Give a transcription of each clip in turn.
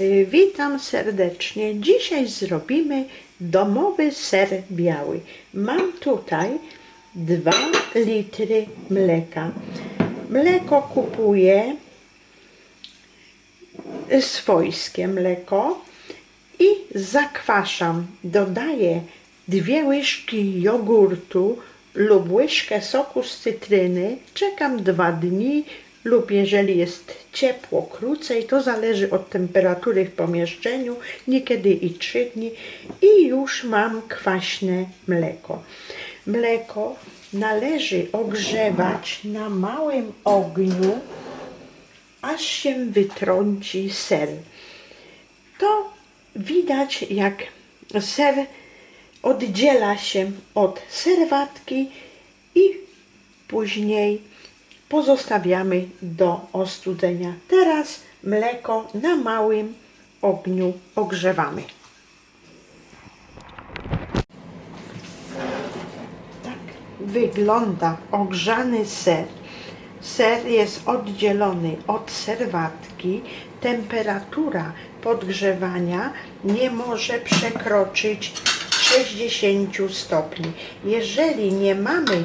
Y, Witam serdecznie. Dzisiaj zrobimy domowy ser biały. Mam tutaj 2 litry mleka. Mleko kupuję swojskie mleko i zakwaszam. Dodaję dwie łyżki jogurtu lub łyżkę soku z cytryny. Czekam dwa dni lub jeżeli jest ciepło krócej, to zależy od temperatury w pomieszczeniu, niekiedy i trzy dni i już mam kwaśne mleko. Mleko należy ogrzewać na małym ogniu, aż się wytrąci ser. To widać, jak ser oddziela się od serwatki i później pozostawiamy do ostudzenia. Teraz mleko na małym ogniu ogrzewamy. Tak wygląda ogrzany ser. Ser jest oddzielony od serwatki. Temperatura podgrzewania nie może przekroczyć 60 stopni. Jeżeli nie mamy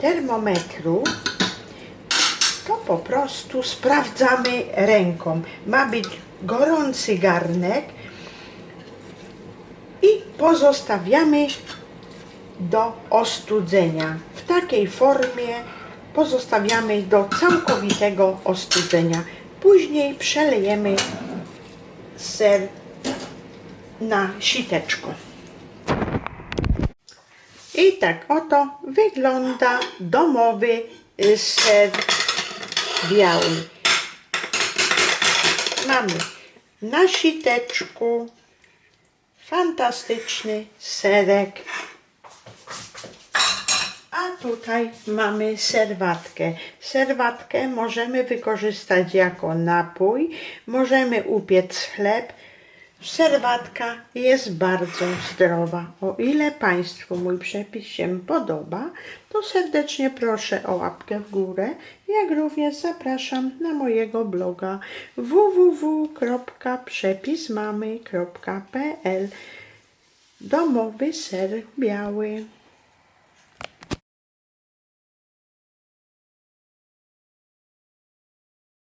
termometru, to po prostu sprawdzamy ręką. Ma być gorący garnek i pozostawiamy do ostudzenia. W takiej formie pozostawiamy do całkowitego ostudzenia. Później przelejemy ser na siteczko. I tak oto wygląda domowy ser biały. Mamy na siteczku fantastyczny serek. A tutaj mamy serwatkę. Serwatkę możemy wykorzystać jako napój, możemy upiec chleb. Serwatka jest bardzo zdrowa. O ile Państwu mój przepis się podoba, to serdecznie proszę o łapkę w górę, jak również zapraszam na mojego bloga www.przepismamy.pl Domowy ser biały.